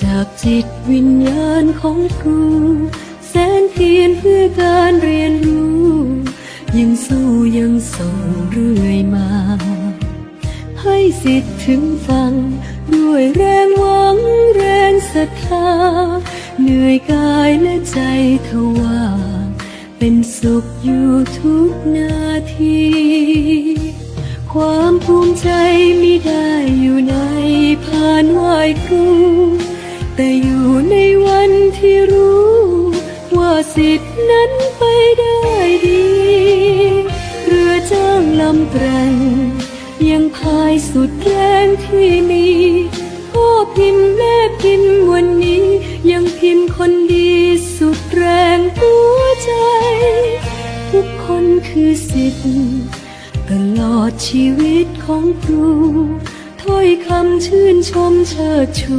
จากจิตวิญญาณของครูแสนเพียรเพื่อการเรียนรู้ ยังสู้ยังส่งเรื่อยมา ให้สิทธิ์ถึงฟัง ด้วยแรงหวังแรงศรัทธา เหนื่อยกายและใจทว่า เป็นสุขอยู่ทุกนาที ความภูมิใจมิได้อยู่ในผ่านไหวครู แต่อยู่ในวันที่รู้ ว่าสิทธิ์นั้นไปได้ดี เรือจ้างลำแตรงยังพายสุดแรงที่มีพ่อพิมพ์แม่พิมพ์วันนี้ ยังพิมพ์คนดีสุดแรงหัวใจ ทุกคนคือสิทธิ์ตลอดชีวิตของครูถ้อยคำชื่นชมเชิดชู